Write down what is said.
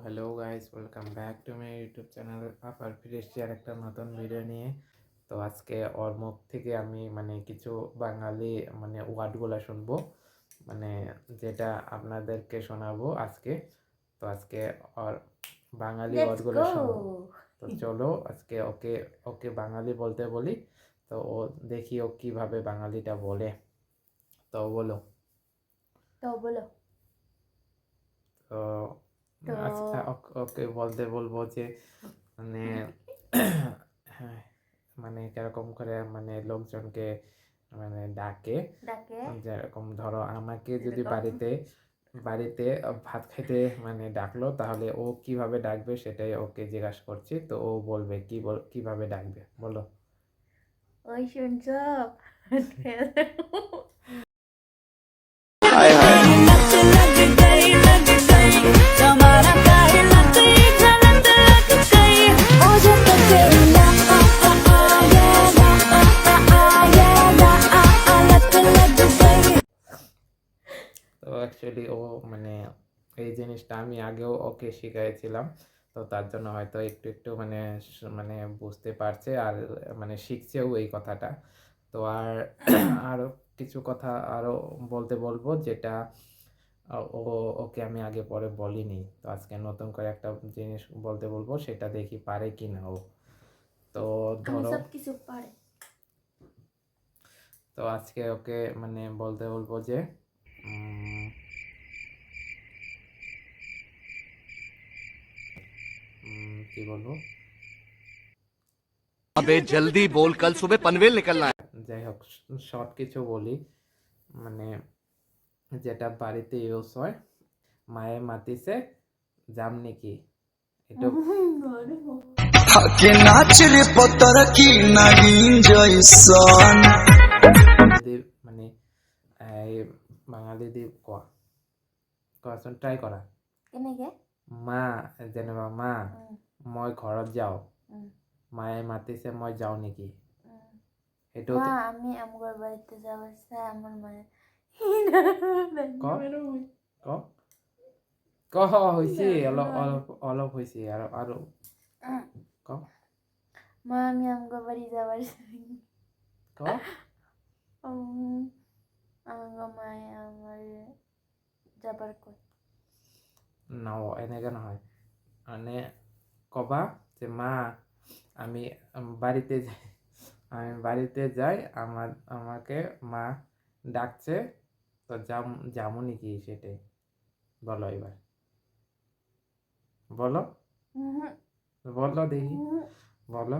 Hello guys welcome back to my YouTube channel আবার ফিরে এসেছি আর একটা নতুন ভিডিও নিয়ে। তো আজকে ওর মুখ থেকে আমি মানে কিছু বাঙালি মানে ওয়ার্ডগুলো শুনব মানে যেটা আপনাদেরকে শোনাবো আজকে। তো আজকে ওর বাঙালি ওয়ার্ডগুলো শুনব. তো চলো আজকে ওকে ওকে বাঙালি বলতে বলি। তো ও দেখি ও কীভাবে বাঙালিটা বলে। তো বলো। তো বলো। তো- আচ্ছা ওকে বলতে বলব যে মানে মানে কীরকম করে মানে লোকজনকে মানে ডাকে। ডাকে। যেরকম ধরো আমাকে যদি বাড়িতে বাড়িতে ভাত খাইতে মানে ডাকলো তাহলে ও কীভাবে ডাকবে সেটাই ওকে জিজ্ঞাসা করছি। তো ও বলবে কি বল কীভাবে ডাকবে? বলো। ওই শুনছ? অ্যাকচুয়ালি ও মানে এই জিনিসটা আমি আগেও ওকে শিখাইছিলাম। তো তার জন্য হয়তো একটু একটু মানে মানে বুঝতে পারছে আর মানে শিখছেও এই কথাটা। তো আর আরও কিছু কথা আরও বলতে বলব যেটা ও ওকে আমি আগে পরে বলিনি। তো আজকে নতুন করে একটা জিনিস বলতে বলব সেটা দেখি পারে কি না ও। তো ধরো কিছু পারে। তো আজকে ওকে মানে বলতে বলব যে কি বলব আবে জলদি বল কাল সুবে পনভেল নিকলনা যাই হোক শর্ট কিছু বলি মানে যেটা বাড়িতে ইউজ হয় মায়ে মাতিছে যাম নাকি এটা থাকে নাচরে পতর কি নাগিন জয়সন মানে বাঙালি দিব কোৱা কোৱাচোন ট্ৰাই কৰা কেনেকে মা যেনিবা মা মই ঘৰত যাওঁ। মায়ে মাতিছে মই যাওঁ নেকি। সেইটো মা আমি আমগর বাড়িতে যাওয়ার চাই আমার মায়ের ক? ক? হৈছে অলপ অলপ অলপ হৈছে আৰু আৰু ক? মা আমি আমগর বাড়ি যাওয়ার চাই ক? আমগো মায়ে আমার যাবার কই ন এনেকৈ নহয়। মানে ক'বা যে মা আমি বাড়িতে যাই আমি বাড়িতে যাই আমার আমাকে মা ডাকছে তো যাম যাব নাকি সেটাই? বলো এবার। বলো। বলো দেখি। বলো।